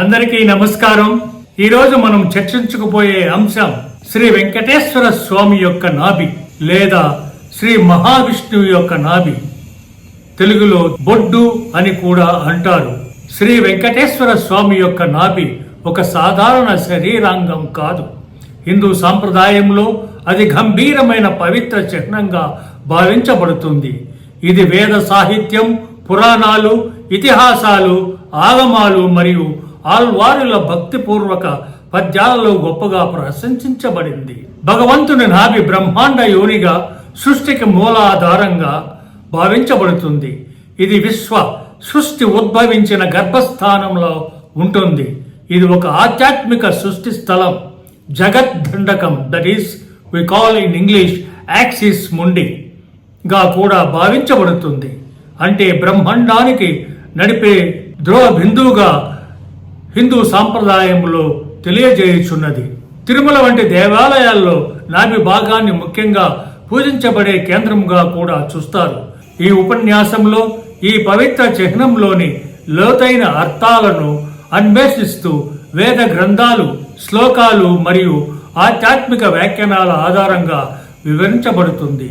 అందరికీ నమస్కారం. ఈరోజు మనం చర్చించుకుపోయే అంశం శ్రీ వెంకటేశ్వర స్వామి యొక్క నాభి లేదా శ్రీ మహావిష్ణువు యొక్క నాభి. తెలుగులో బొడ్డు అని కూడా అంటారు. శ్రీ వెంకటేశ్వర స్వామి యొక్క నాభి ఒక సాధారణ శరీరాంగం కాదు. హిందూ సాంప్రదాయంలో అది గంభీరమైన పవిత్ర చిహ్నంగా భావించబడుతుంది. ఇది వేద సాహిత్యం పురాణాలు ఇతిహాసాలు ఆగమాలు మరియు ఆల్వారుల భక్తిపూర్వక పద్యాలలో గొప్పగా ప్రశంసించబడింది. భగవంతుని నాభి బ్రహ్మాండ యోనిగా సృష్టికి మూలాధారంగా భావించబడుతుంది. ఇది విశ్వ సృష్టి ఉద్భవించిన గర్భస్థానంలో ఉంటుంది. ఇది ఒక ఆధ్యాత్మిక సృష్టి స్థలం. జగత్ that is we call in English axis ముండిగా కూడా భావించబడుతుంది. అంటే బ్రహ్మాండానికి నడిపే ధ్రువ బిందువుగా హిందూ సాంప్రదాయంలో తెలియజేయుచున్నది. తిరుమల వంటి దేవాలయాల్లో నాభి భాగాన్ని ముఖ్యంగా పూజించబడే కేంద్రంగా కూడా చూస్తారు. ఈ ఉపన్యాసంలో ఈ పవిత్ర చిహ్నంలోని లోతైన అర్థాలను అన్వేషిస్తూ వేద గ్రంథాలు శ్లోకాలు మరియు ఆధ్యాత్మిక వ్యాఖ్యానాల ఆధారంగా వివరించబడుతుంది.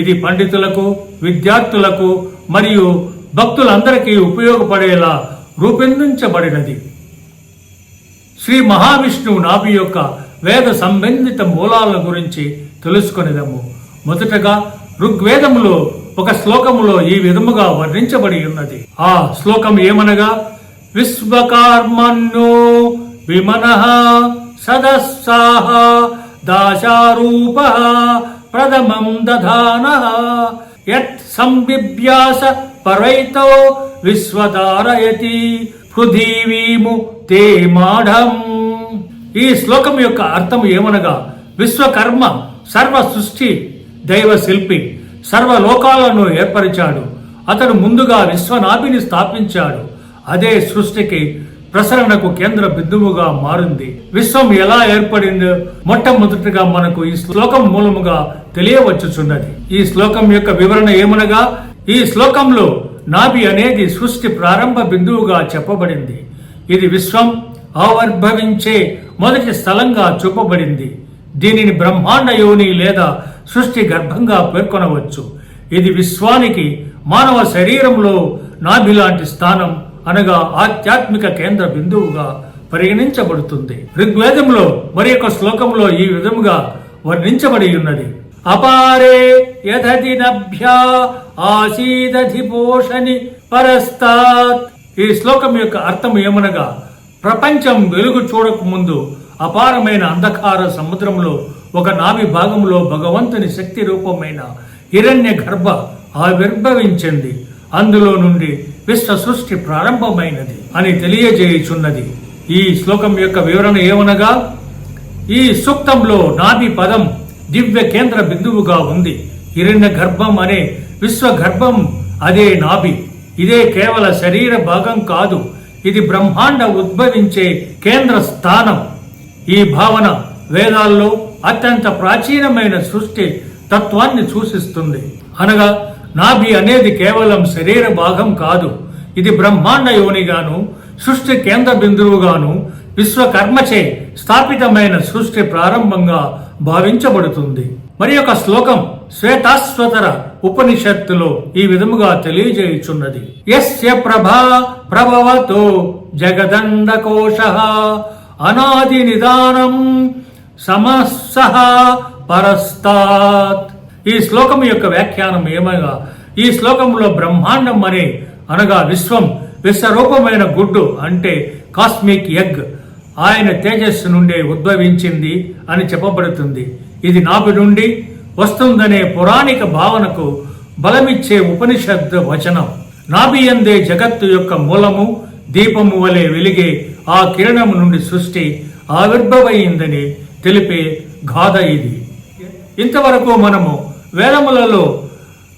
ఇది పండితులకు విద్యార్థులకు మరియు భక్తులందరికీ ఉపయోగపడేలా రూపొందించబడినది. శ్రీ మహావిష్ణువు నాభి యొక్క వేద సంబంధిత మూలాల గురించి తెలుసుకునేదము. మొదటగా ఋగ్వేదములో ఒక శ్లోకములో ఈ విధముగా వర్ణించబడి ఉన్నది. ఆ శ్లోకం ఏమనగా విశ్వకర్మణ్యో విమన సదస్సాహ దాశారూప ప్రథమం దధాన యత్ సంబిభ్యాస పరైతో విశ్వధారయతి పృథివీము తే మాఢం. ఈ శ్లోకం యొక్క అర్థం ఏమనగా విశ్వకర్మ సర్వ సృష్టి దైవ శిల్పి సర్వ లోకాలను ఏర్పరిచాడు. అతను ముందుగా విశ్వనాభిని స్థాపించాడు. అదే సృష్టికి ప్రసరణకు కేంద్ర బిందువుగా మారింది. విశ్వం ఎలా ఏర్పడిందో మొట్టమొదటిగా మనకు ఈ శ్లోకం మూలముగా తెలియవచ్చుచున్నది. ఈ శ్లోకం యొక్క వివరణ ఏమనగా ఈ శ్లోకంలో నాభి అనేది సృష్టి ప్రారంభ బిందువుగా చెప్పబడింది. ఇది విశ్వం ఆవిర్భవించే మొదటి స్థలంగా చూపబడింది. దీనిని బ్రహ్మాండ యోని లేదా సృష్టి గర్భంగా పేర్కొనవచ్చు. ఇది విశ్వానికి మానవ శరీరంలో నాభి లాంటి స్థానం అనగా ఆధ్యాత్మిక కేంద్ర బిందువుగా పరిగణించబడుతుంది. ఋగ్వేదంలో మరి యొక్క శ్లోకంలో ఈ విధముగా వర్ణించబడి ఉన్నది. అపారే యథదినభ్యా నభ్యా ఆసీదధి పరస్తాత్. ఈ శ్లోకం యొక్క అర్థం ఏమనగా ప్రపంచం వెలుగు చూడక ముందు అపారమైన అంధకార సముద్రంలో ఒక నాభి భాగంలో భగవంతుని శక్తి రూపమైన హిరణ్య గర్భ ఆవిర్భవించింది. అందులో నుండి విశ్వ సృష్టి ప్రారంభమైనది అని తెలియజేయుచున్నది. ఈ శ్లోకం యొక్క వివరణ ఏమనగా ఈ సూక్తంలో నాభి పదం దివ్య కేంద్ర బిందువుగా ఉంది. హిరణ్య గర్భం అనే విశ్వగర్భం అదే నాభి. ఇదే కేవల శరీర భాగం కాదు ఇది బ్రహ్మాండ ఉద్భవించే కేంద్ర స్థానం. ఈ భావన వేదాల్లో అత్యంత ప్రాచీనమైన సృష్టి తత్వాన్ని సూచిస్తుంది. అనగా నాభి అనేది కేవలం శరీర భాగం కాదు ఇది బ్రహ్మాండ యోనిగాను సృష్టి కేంద్ర బిందువుగాను విశ్వకర్మచే స్థాపితమైన సృష్టి ప్రారంభంగా భావించబడుతుంది. మరి ఒక శ్లోకం శ్వేతాశ్వతర ఉపనిషత్తులో ఈ విధముగా తెలియజేయుచున్నది. ఎస్య ప్రభా ప్రభవతో జగదండకోశ అనాది నిదానం సమస్సహ పరస్తాత్. ఈ శ్లోకం యొక్క వ్యాఖ్యానం ఏమనగా ఈ శ్లోకంలో బ్రహ్మాండం అనే అనగా విశ్వం విశ్వరూపమైన గుడ్డు అంటే కాస్మిక్ ఎగ్. ఆయన తేజస్సు నుండే ఉద్భవించింది అని చెప్పబడుతుంది. ఇది నాభి నుండి వస్తుందనే పురాణిక భావనకు బలమిచ్చే ఉపనిషద్ వచనం. నాభియందే జగత్తు యొక్క మూలము దీపము వలె వెలిగే ఆ కిరణము నుండి సృష్టి ఆవిర్భవయిందని తెలిపే గాథ ఇది. ఇంతవరకు మనము వేదములలో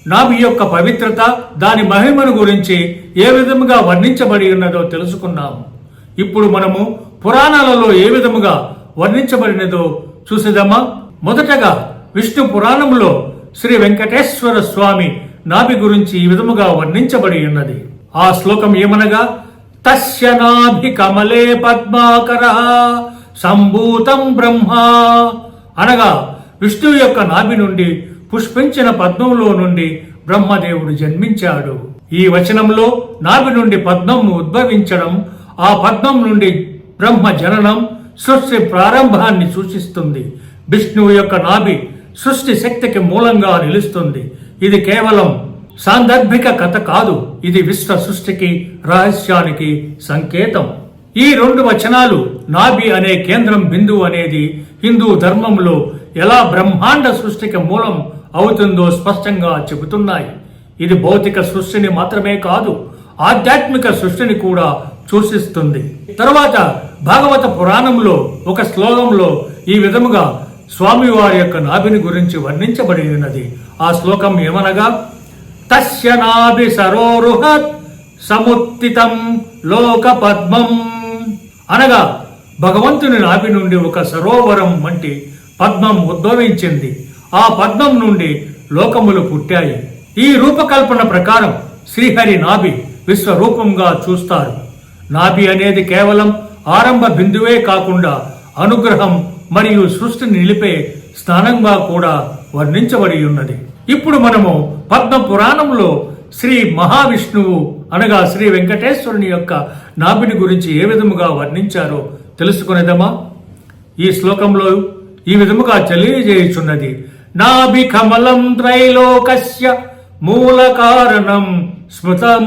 నాభి యొక్క పవిత్రత దాని మహిమను గురించి ఏ విధముగా వర్ణించబడి ఉన్నదో తెలుసుకున్నాము. ఇప్పుడు మనము పురాణాలలో ఏ విధముగా వర్ణించబడినదో చూసేదమ్మా. మొదటగా విష్ణు పురాణంలో శ్రీ వెంకటేశ్వర స్వామి నాభి గురించి ఈ విధముగా వర్ణించబడి ఉన్నది. ఆ శ్లోకం ఏమనగా తస్య నాభి కమలే పద్మాకర సంభూతం బ్రహ్మ అనగా విష్ణువు యొక్క నాభి నుండి పుష్పించిన పద్మంలో నుండి బ్రహ్మదేవుడు జన్మించాడు. ఈ వచనంలో నాభి నుండి పద్మం ఉద్భవించడం ఆ పద్మం నుండి బ్రహ్మ జననం సృష్టి ప్రారంభాన్ని సూచిస్తుంది. విష్ణువు యొక్క నాభి సృష్టి శక్తికి మూలంగా నిలుస్తుంది. ఇది కేవలం సాందర్భిక కథ కాదు. ఇది విశ్వ సృష్టికి రహస్యానికి సంకేతం. ఈ రెండు వచనాలు నాభి అనే కేంద్రం బిందువు అనేది హిందూ ధర్మంలో ఎలా బ్రహ్మాండ సృష్టికి మూలం అవుతుందో స్పష్టంగా చెబుతున్నాయి. ఇది భౌతిక సృష్టిని మాత్రమే కాదు ఆధ్యాత్మిక సృష్టిని కూడా సూచిస్తుంది. తరువాత భాగవత పురాణంలో ఒక శ్లోకంలో ఈ విధముగా స్వామివారి యొక్క నాభిని గురించి వర్ణించబడి ఉన్నది ఆ శ్లోకం ఏమనగా తస్య నాభి సరోరుహత్ సముత్తితం లోక పద్మం అనగా భగవంతుని నాభి నుండి ఒక సరోవరం వంటి పద్మం ఉద్భవించింది. ఆ పద్మం నుండి లోకములు పుట్టాయి. ఈ రూపకల్పన ప్రకారం శ్రీహరి నాభి విశ్వరూపంగా చూస్తారు. నాభి అనేది కేవలం ఆరంభ బిందువే కాకుండా అనుగ్రహం మరియు సృష్టిని నిలిపే స్థానంగా కూడా వర్ణించబడి ఉన్నది. ఇప్పుడు మనము పద్మ పురాణంలో శ్రీ మహావిష్ణువు అనగా శ్రీ వెంకటేశ్వరుని యొక్క నాభిని గురించి ఏ విధముగా వర్ణించారో తెలుసుకునేదమా? ఈ శ్లోకంలో ఈ విధముగా తెలియజేయుచున్నది. నాభి కమలం త్రైలోకస్య మూల కారణం స్మృతం.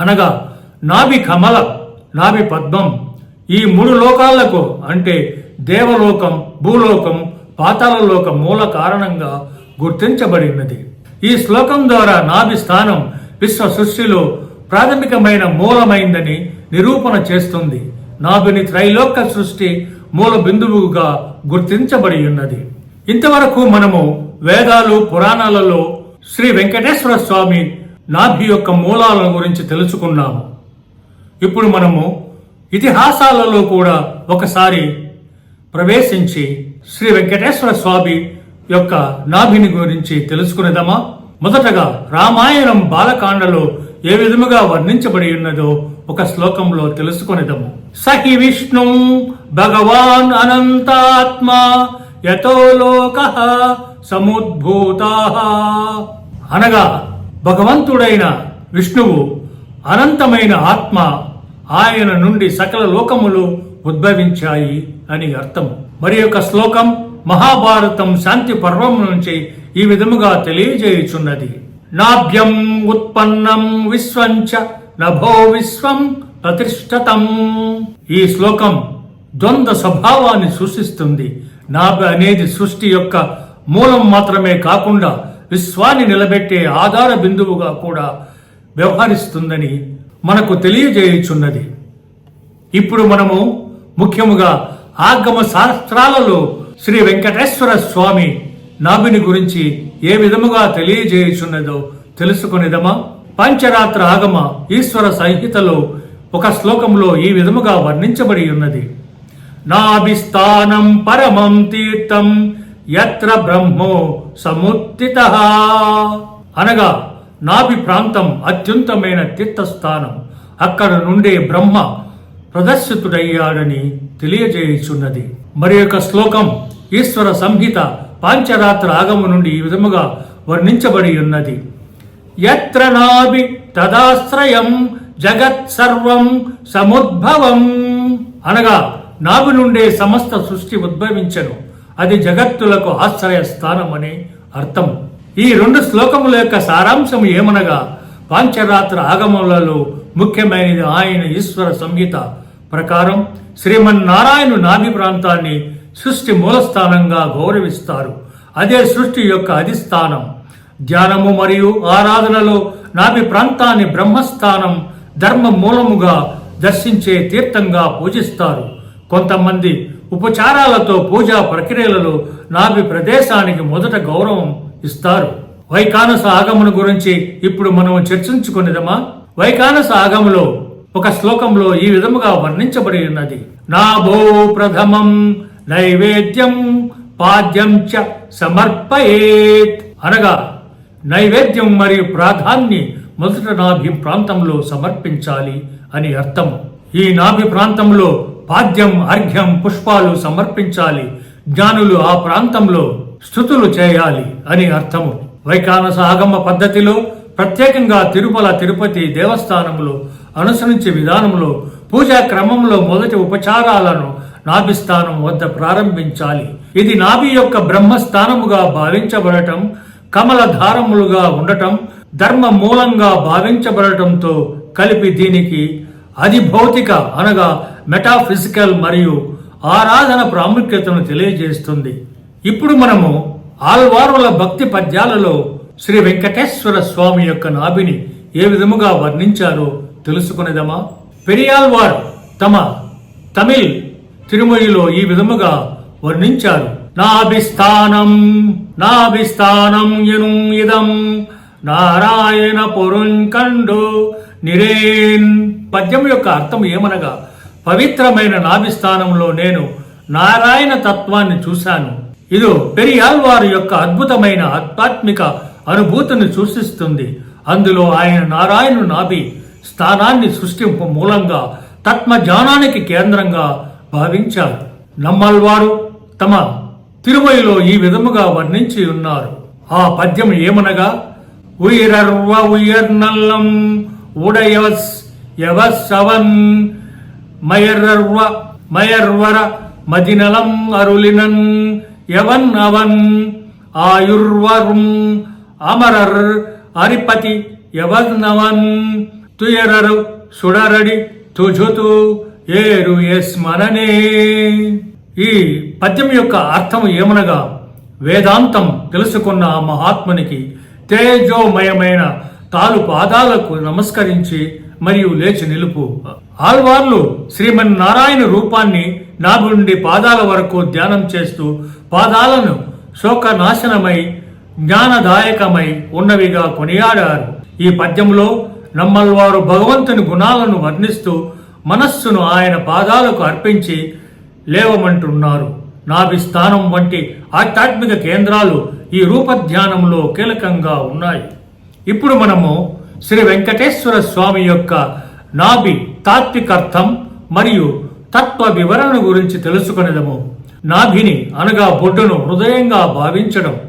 అనగా నాభి కమల నాభి పద్మం ఈ మూడు లోకాలకు అంటే దేవలోకం భూలోకం పాతాళలోకం మూల కారణంగా గుర్తించబడినది. ఈ శ్లోకం ద్వారా నాభి స్థానం విశ్వ సృష్టిలో ప్రాథమికమైన మూలమైందని నిరూపణ చేస్తుంది. నాభిని త్రైలోక సృష్టి మూల బిందువుగా గుర్తించబడి ఉన్నది ఇంతవరకు మనము వేదాలు పురాణాలలో శ్రీ వెంకటేశ్వర స్వామి నాభి యొక్క మూలాల గురించి తెలుసుకున్నాము. ఇప్పుడు మనము ఇతిహాసాలలో కూడా ఒకసారి ప్రవేశించి శ్రీ వెంకటేశ్వర స్వామి యొక్క నాభిని గురించి తెలుసుకునేదమా? మొదటగా రామాయణం బాలకాండలో ఏ విధముగా వర్ణించబడి ఉన్నదో ఒక శ్లోకంలో తెలుసుకునేదము. సహి విష్ణు భగవాన్ అనంతాత్మ యతో లోక సముద్భూతా. అనగా భగవంతుడైన విష్ణువు అనంతమైన ఆత్మ ఆయన నుండి సకల లోకములు ఉద్భవించాయి అని అర్థం. మరి యొక్క శ్లోకం మహాభారతం శాంతి పర్వం నుంచి ఈ విధముగా తెలియజేయుచున్నది. నాభ్యం ఉత్పన్నం విశ్వంచ నభో విశ్వం ప్రతిష్టతం. ఈ శ్లోకం ద్వంద్వ స్వభావాన్ని సూచిస్తుంది. నాభి అనేది సృష్టి యొక్క మూలం మాత్రమే కాకుండా విశ్వాన్ని నిలబెట్టే ఆధార బిందువుగా కూడా వ్యవహరిస్తుందని మనకు తెలియజేయుచున్నది. ఇప్పుడు మనము ముఖ్యముగా ఆగమ శాస్త్రాలలో శ్రీ వెంకటేశ్వర స్వామి నాభిని గురించి ఏ విధముగా తెలియజేయుచున్నదో తెలుసుకునేదమా? పంచరాత్ర ఆగమ ఈశ్వర సంహితలో ఒక శ్లోకంలో ఈ విధముగా వర్ణించబడి ఉన్నది. నాభిస్థానం పరమం తీర్థం యత్ర బ్రహ్మో సముత్తిత. అనగా నాభి ప్రాంతం అత్యుంతమైన తీర్థస్థానం. అక్కడ నుండే బ్రహ్మ ప్రదర్శితుడయ్యాడని తెలియజేయుచున్నది. మరి యొక్క శ్లోకం ఈశ్వర సంహిత పాంచరాత్ర ఆగము నుండి ఈ విధముగా వర్ణించబడి ఉన్నది. ఎత్ర నాభి తదాశ్రయం జగత్ సర్వం సముద్భవం అనగా నాభి నుండే సమస్త సృష్టి ఉద్భవించను. అది జగత్తులకు ఆశ్రయ స్థానం అని అర్థం. ఈ రెండు శ్లోకముల యొక్క సారాంశం ఏమనగా పాంచరాత్ర ఆగమములలో ముఖ్యమైనది ఆయన ఈశ్వర సంహిత ప్రకారం శ్రీమన్నారాయణ నాభి ప్రాంతాన్ని సృష్టి మూలస్థానంగా గౌరవిస్తారు. అదే సృష్టి యొక్క అధిస్థానం. ధ్యానము మరియు ఆరాధనలో నాభి ప్రాంతాన్ని బ్రహ్మస్థానం ధర్మ మూలముగా దర్శించే తీర్థంగా పూజిస్తారు. కొంతమంది ఉపచారాలతో పూజా ప్రక్రియలలో నాభి ప్రదేశానికి మొదట గౌరవం ఇస్తారు. వైకానస ఆగమను గురించి ఇప్పుడు మనం చర్చించుకునేదమా వైకానస ఆగములో ఒక శ్లోకంలో ఈ విధముగా వర్ణించబడి ఉన్నది నాభో ప్రథమం నైవేద్యం పాద్యం చ సమర్పయేత్ అనగా నైవేద్యం మరియు ప్రాధాన్ని మొదట నాభి ప్రాంతంలో సమర్పించాలి అని అర్థం. ఈ నాభి ప్రాంతంలో పాద్యం అర్ఘ్యం పుష్పాలు సమర్పించాలి జ్ఞానులు ఆ ప్రాంతంలో స్థుతులు చేయాలి అని అర్థము. వైకానస ఆగమ పద్ధతిలో ప్రత్యేకంగా తిరుమల తిరుపతి దేవస్థానంలో అనుసరించే విధానంలో పూజా క్రమంలో మొదటి ఉపచారాలను నాభిస్థానం వద్ద ప్రారంభించాలి. ఇది నాభి యొక్క బ్రహ్మస్థానముగా భావించబడటం కమల ధారములుగా ఉండటం ధర్మ మూలంగా భావించబడటంతో కలిపి దీనికి అధిభౌతిక అనగా మెటాఫిజికల్ మరియు ఆరాధన ప్రాముఖ్యతను తెలియజేస్తుంది. ఇప్పుడు మనము ఆల్వారుల భక్తి పద్యాలలో శ్రీ వెంకటేశ్వర స్వామి యొక్క నాభిని ఏ విధముగా వర్ణించారో తెలుసుకునేదమా? పెరియాల్ వారు తమ తమిళ్ తిరుమలలో ఈ విధముగా వర్ణించారు. నాభిస్థానం నాభిస్థానం ఎను ఇదం నారాయణ పొరుంకండు నిరేన్. పద్యం యొక్క అర్థం ఏమనగా పవిత్రమైన నాభిస్థానంలో నేను నారాయణ తత్వాన్ని చూశాను. ఇదో పెరియాల్వారు యొక్క అద్భుతమైన ఆధ్యాత్మిక అనుభూతిని సూచిస్తుంది. అందులో ఆయన నారాయణు నాభి స్థానాన్ని సృష్టింపు మూలంగా తత్మజ్ఞానానికి కేంద్రంగా భావించారు. నమ్మల్వారు తమ తిరుమలలో ఈ విధముగా వర్ణించి ఉన్నారు. ఆ పద్యం ఏమనగా ఉయిరర్వ ఉయర్నల్లం ఉడయవస్ యవసవన్ మయర్వ మయర్వర మదినలం అరులినన్ యవన్ అవన్ ఆయుర్వరుం అమరర్ అరిపతి యవన్నవన్ తుయరరు సుడరడి తుజుతు ఏరు ఎస్మననే ఈ పద్యం యొక్క అర్థం ఏమనగా వేదాంతం తెలుసుకున్న ఆ మహాత్మునికి తేజోమయమైన తాలు పాదాలకు నమస్కరించి మరియు లేచి నిలుపు. ఆల్వార్లు శ్రీమన్నారాయణ రూపాన్ని నాభి నుండి పాదాల వరకు ధ్యానం చేస్తూ పాదాలను శోకనాశనమై జ్ఞానదాయకమై ఉన్నవిగా కొనియాడారు. ఈ పద్యంలో నమ్మల్వారు భగవంతుని గుణాలను వర్ణిస్తూ మనస్సును ఆయన పాదాలకు అర్పించి లేవమంటున్నారు. నాభి స్థానం వంటి ఆధ్యాత్మిక కేంద్రాలు ఈ రూపధ్యానంలో కీలకంగా ఉన్నాయి. ఇప్పుడు మనము శ్రీ వెంకటేశ్వర స్వామి యొక్క నాభి తాత్వికర్థం మరియు తత్వ వివరణ గురించి తెలుసుకునేదము. నాభిని అనగా బొడ్డును హృదయంగా భావించడం.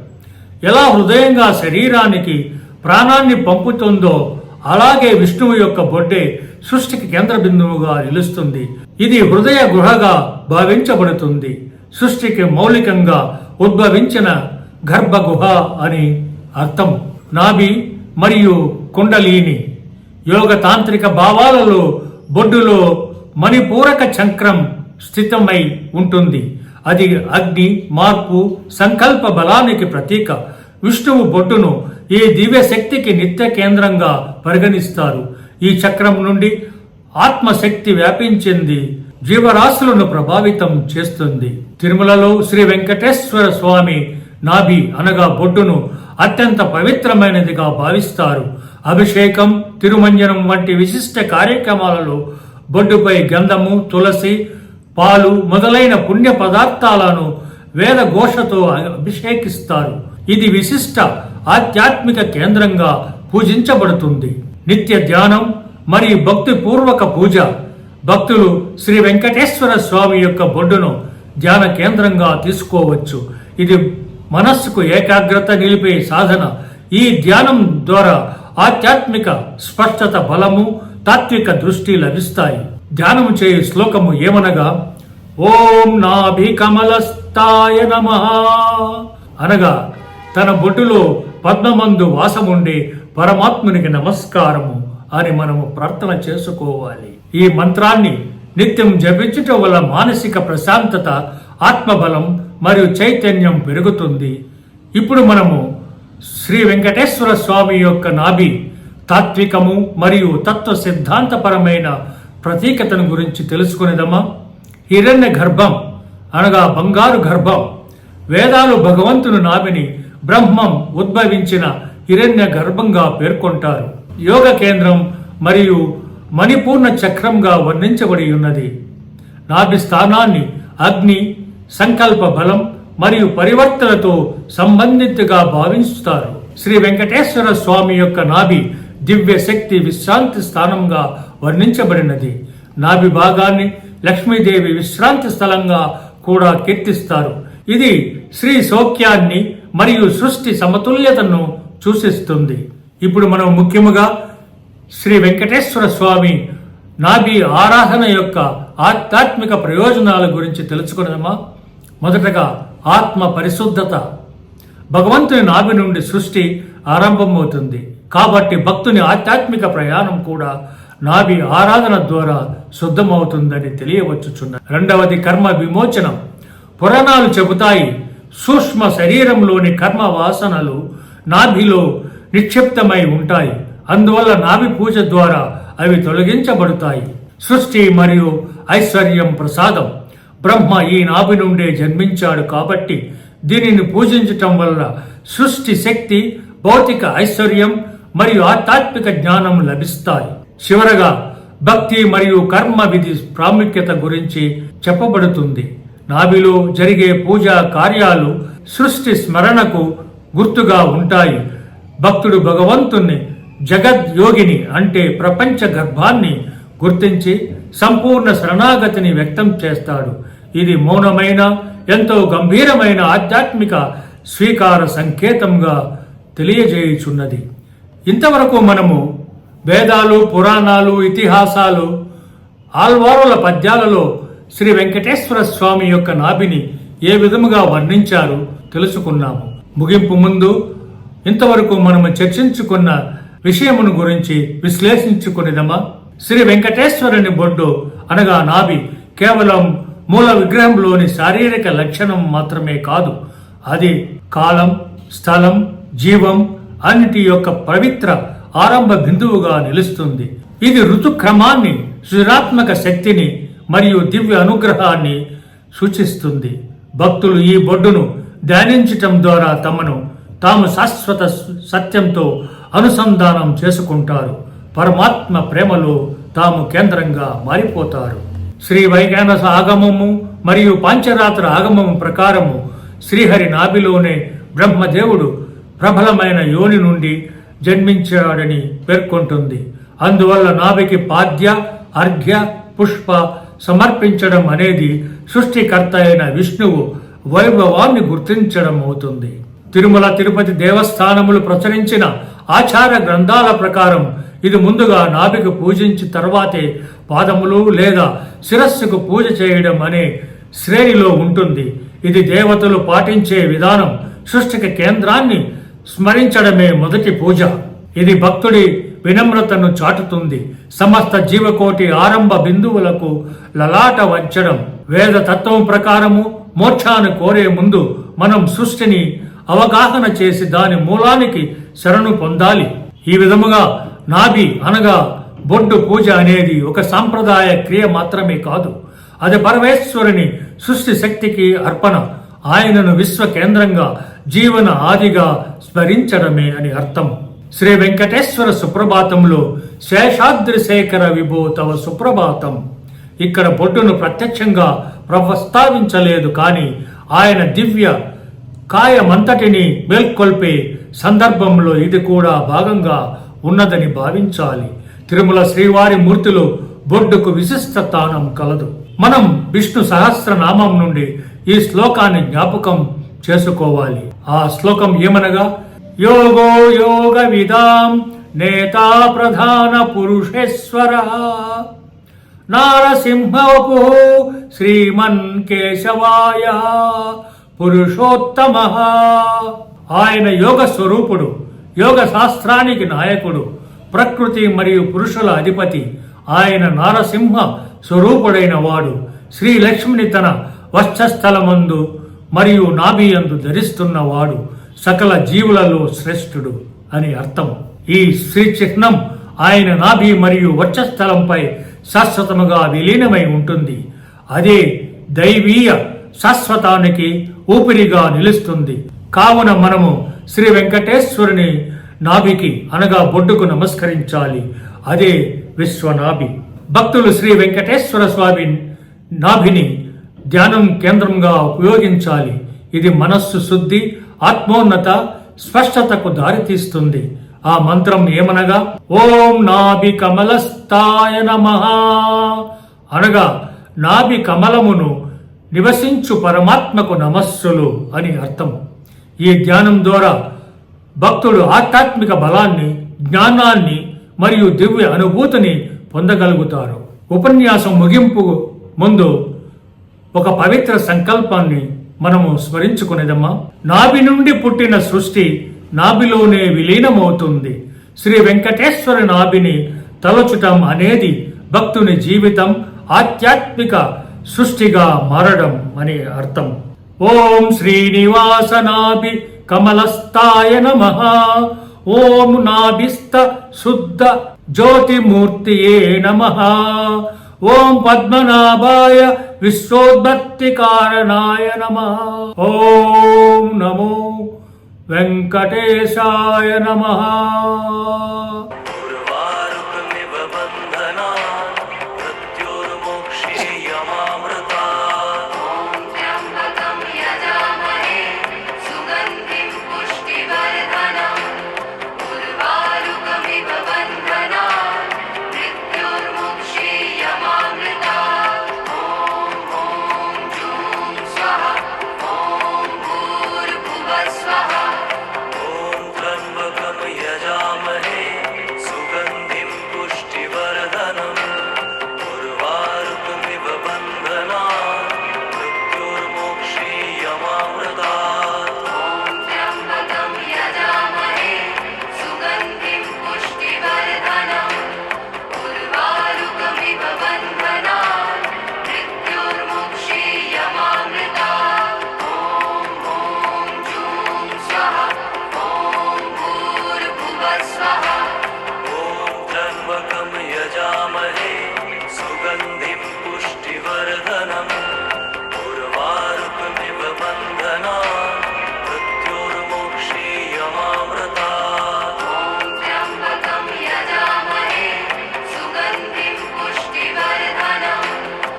ఎలా హృదయంగా శరీరానికి ప్రాణాన్ని పంపుతుందో అలాగే విష్ణువు యొక్క బొడ్డే సృష్టికి కేంద్ర బిందువుగా నిలుస్తుంది. ఇది హృదయ గుహగా భావించబడుతుంది. సృష్టికి మౌలికంగా ఉద్భవించిన గర్భగుహ అని అర్థం. నాభి మరియు కుండలీని. యోగ తాంత్రిక భావాలలో బొడ్డులో మణిపూరక చక్రం స్థితమై ఉంటుంది. అది అగ్ని మార్పు సంకల్ప బలానికి ప్రతీక. విష్ణువు బొడ్డును ఈ దివ్య శక్తికి నిత్య కేంద్రంగా పరిగణిస్తారు. ఈ చక్రం నుండి ఆత్మశక్తి వ్యాపించింది జీవరాశులను ప్రభావితం చేస్తుంది. తిరుమలలో శ్రీ వెంకటేశ్వర స్వామి నాభి అనగా బొడ్డును అత్యంత పవిత్రమైనదిగా భావిస్తారు. అభిషేకం తిరుమంజనం వంటి విశిష్ట కార్యక్రమాలలో బొడ్డుపై గంధము తులసి పాలు మొదలైన పుణ్య పదార్థాలను వేద ఘోషతో అభిషేకిస్తారు. ఇది విశిష్ట ఆధ్యాత్మిక కేంద్రంగా పూజించబడుతుంది. నిత్య ధ్యానం మరియు భక్తి పూర్వక పూజ. భక్తులు శ్రీ వెంకటేశ్వర స్వామి యొక్క బొడ్డును ధ్యాన కేంద్రంగా తీసుకోవచ్చు. ఇది మనస్సుకు ఏకాగ్రత నిలిపే సాధన. ఈ ధ్యానం ద్వారా ఆధ్యాత్మిక స్పష్టత బలము తాత్విక దృష్టి లభిస్తాయి. ధ్యానం చేయు శ్లోకము ఏమనగా ఓం నాభి కమలస్తాయ నమ అనగా తన బొడ్డులో పద్మమందు వాసముండి పరమాత్మునికి నమస్కారము అని మనము ప్రార్థన చేసుకోవాలి. ఈ మంత్రాన్ని నిత్యం జపించటం వల్ల మానసిక ప్రశాంతత ఆత్మబలం మరియు చైతన్యం పెరుగుతుంది. ఇప్పుడు మనము శ్రీ వెంకటేశ్వర స్వామి యొక్క నాభి తాత్వికము మరియు తత్వ సిద్ధాంతపరమైన ప్రతీకతను గురించి తెలుసుకునేదమ్మా. హిరణ్య గర్భం అనగా బంగారు గర్భం. వేదాలు భగవంతుని నాభిని బ్రహ్మం ఉద్భవించిన హిరణ్య గర్భంగా పేర్కొంటారు. యోగ కేంద్రం మరియు మణిపూర్ణ చక్రంగా వర్ణించబడి ఉన్నది. నాభి స్థానాన్ని అగ్ని సంకల్ప బలం మరియు పరివర్తనతో సంబంధితగా భావిస్తారు. శ్రీ వెంకటేశ్వర స్వామి యొక్క నాభి దివ్య శక్తి విశ్రాంతి స్థానంగా వర్ణించబడినది. నాభి భాగాన్ని లక్ష్మీదేవి విశ్రాంతి స్థలంగా కూడా కీర్తిస్తారు. ఇది శ్రీ సౌఖ్యాన్ని మరియు సృష్టి సమతుల్యతను సూచిస్తుంది ఇప్పుడు మనం ముఖ్యముగా శ్రీ వెంకటేశ్వర స్వామి నాభి ఆరాధన యొక్క ఆధ్యాత్మిక ప్రయోజనాల గురించి తెలుసుకున్నామా? మొదటగా ఆత్మ పరిశుద్ధత. భగవంతుని నాభి నుండి సృష్టి ఆరంభమవుతుంది. కాబట్టి భక్తుని ఆధ్యాత్మిక ప్రయాణం కూడా నాభి ఆరాధన ద్వారా శుద్ధమవుతుందని తెలియవచ్చుచున్న. రెండవది కర్మ విమోచనం. పురాణాలు చెబుతాయి సూక్ష్మ శరీరంలోని కర్మ వాసనలు నాభిలో నిక్షిప్తమై ఉంటాయి. అందువల్ల నాభి పూజ ద్వారా అవి తొలగించబడతాయి. సృష్టి మరియు ఐశ్వర్యం ప్రసాదం. బ్రహ్మ ఈ నాభి నుండే జన్మించాడు కాబట్టి దీనిని పూజించటం వల్ల సృష్టి శక్తి భౌతిక ఐశ్వర్యం మరియు ఆధ్యాత్మిక జ్ఞానం లభిస్తాయి. చివరగా భక్తి మరియు కర్మ విధి ప్రాముఖ్యత గురించి చెప్పబడుతుంది. నాభిలో జరిగే పూజా కార్యాలు సృష్టి స్మరణకు గుర్తుగా ఉంటాయి. భక్తుడు భగవంతుణ్ణి జగద్యోగిని అంటే ప్రపంచ గర్భాన్ని గుర్తించి సంపూర్ణ శరణాగతిని వ్యక్తం చేస్తాడు. ఇది మౌనమైన ఎంతో గంభీరమైన ఆధ్యాత్మిక స్వీకార సంకేతంగా తెలియజేయుచున్నది. ఇంతవరకు మనము వేదాలు పురాణాలు ఇతిహాసాలు ఆల్వారుల పద్యాలలో శ్రీ వెంకటేశ్వర స్వామి యొక్క నాభిని ఏ విధముగా వర్ణించారు తెలుసుకున్నాము. ముగింపు ముందు ఇంతవరకు మనము చర్చించుకున్న విషయమును గురించి విశ్లేషించుకునేదమా? శ్రీ వెంకటేశ్వరుని బొడ్డు అనగా నాభి కేవలం మూల విగ్రహంలోని శారీరక లక్షణం మాత్రమే కాదు. అది కాలం స్థలం జీవం అన్నిటి యొక్క పవిత్ర ఆరంభ బిందువుగా నిలుస్తుంది. ఇది ఋతుక్రమాన్ని సృజనాత్మక శక్తిని మరియు దివ్య అనుగ్రహాన్ని సూచిస్తుంది. భక్తులు ఈ బొడ్డును ధ్యానించటం ద్వారా తమను తాము శాశ్వత సత్యంతో అనుసంధానం చేసుకుంటారు. పరమాత్మ ప్రేమలో తాము కేంద్రంగా మారిపోతారు. శ్రీ వైకానస ఆగమము మరియు పాంచరాత్ర ఆగమము ప్రకారము శ్రీహరి నాభిలోనే బ్రహ్మదేవుడు ప్రబలమైన యోని నుండి జన్మించాడని పేర్కొంటుంది. అందువల్ల నాభికి పాద్య అర్ఘ్య పుష్ప సమర్పించడం అనేది సృష్టికర్త అయిన విష్ణువు వైభవాన్ని గుర్తించడం అవుతుంది. తిరుమల తిరుపతి దేవస్థానములు ప్రచురించిన ఆచార గ్రంథాల ప్రకారం ఇది ముందుగా నాభికి పూజించి తర్వాతే పాదములు లేదా శిరస్సుకు పూజ చేయడం అనే శ్రేణిలో ఉంటుంది. ఇది దేవతలు పాటించే విధానం సృష్టికి కేంద్రాన్ని స్మరించడమే మొదటి పూజ. ఇది భక్తుడి వినమ్రతను చాటుతుంది. సమస్త జీవకోటి ఆరంభ బిందువులకు లలాట వంచడం. వేద తత్వం ప్రకారము మోక్షాన్ని కోరే ముందు మనం సృష్టిని అవగాహన చేసి దాని మూలానికి శరణు పొందాలి. ఈ విధముగా నాభి అనగా బొడ్డు పూజ అనేది ఒక సాంప్రదాయ క్రియ మాత్రమే కాదు. అది పరమేశ్వరుని సృష్టి శక్తికి అర్పణ. ఆయనను విశ్వ కేంద్రంగా జీవన ఆదిగా స్మరించడమే అని అర్థం. శ్రీ వెంకటేశ్వర సుప్రభాతంలో శేషాద్రి శేఖర విభో తవ సుప్రభాతం. ఇక్కడ బొడ్డును ప్రత్యక్షంగా ప్రస్తావించలేదు కానీ ఆయన దివ్య కాయమంతటిని మేల్కొల్పే సందర్భంలో ఇది కూడా భాగంగా ఉన్నదని భావించాలి. తిరుమల శ్రీవారి మూర్తిలో బొడ్డుకు విశిష్ట స్థానం కలదు. మనం విష్ణు సహస్రనామం నుండి ఈ శ్లోకాన్ని జ్ఞాపకం చేసుకోవాలి. ఆ శ్లోకం ఏమనగా? యోగో యోగ విదాం నేతా ప్రధాన పురుషేశ్వర నారసింహవపు శ్రీమన్ కేశవాయ పురుషోత్తమ ఆయన యోగ స్వరూపుడు యోగ శాస్త్రానికి నాయకుడు ప్రకృతి మరియు పురుషుల అధిపతి. ఆయన నారసింహ స్వరూపుడైన వాడు శ్రీలక్ష్మిని తన వక్షస్థలమందు మరియు నాభియందు ధరిస్తున్నవాడు సకల జీవులలో శ్రేష్ఠుడు అని అర్థం. ఈ శ్రీ చిహ్నం ఆయన నాభి మరియు వక్షస్థలంపై శాశ్వతముగా విలీనమై ఉంటుంది. అదే దైవీయ శాశ్వతానికి ఊపిరిగా నిలుస్తుంది. కావున మనము శ్రీ వెంకటేశ్వరుని నాభికి అనగా బొడ్డుకు నమస్కరించాలి. అదే విశ్వనాభి. భక్తులు శ్రీ వెంకటేశ్వర స్వామి నాభిని ధ్యానం కేంద్రంగా ఉపయోగించాలి. ఇది మనస్సు శుద్ధి ఆత్మోన్నత స్పష్టతకు దారితీస్తుంది. ఆ మంత్రం ఏమనగా? ఓం నాభి కమలస్థాయ నమః. అనగా నాభి కమలమును నివసించు పరమాత్మకు నమస్సులు అని అర్థం. ఈ ధ్యానం ద్వారా భక్తుడు ఆధ్యాత్మిక బలాన్ని జ్ఞానాన్ని మరియు దివ్య అనుభూతిని పొందగలుగుతారు. ఉపన్యాసం ముగింపు ముందు ఒక పవిత్ర సంకల్పాన్ని మనము స్మరించుకునేదమ్మా. నాభి నుండి పుట్టిన సృష్టి నాభిలోనే విలీనమవుతుంది. శ్రీ వెంకటేశ్వర నాభిని తలచుటం అనేది భక్తుని జీవితం ఆధ్యాత్మిక సృష్టిగా మారడం అని అర్థం. ఓం శ్రీనివాస నాభి కమలస్థాయ నమ. ఓం నాభిస్త శుద్ధ జ్యోతిమూర్తియే నమ. ఓం పద్మనాభాయ విశ్వోత్పత్తి కారణాయ నమ. ఓం నమో వెంకటేశాయ నమ.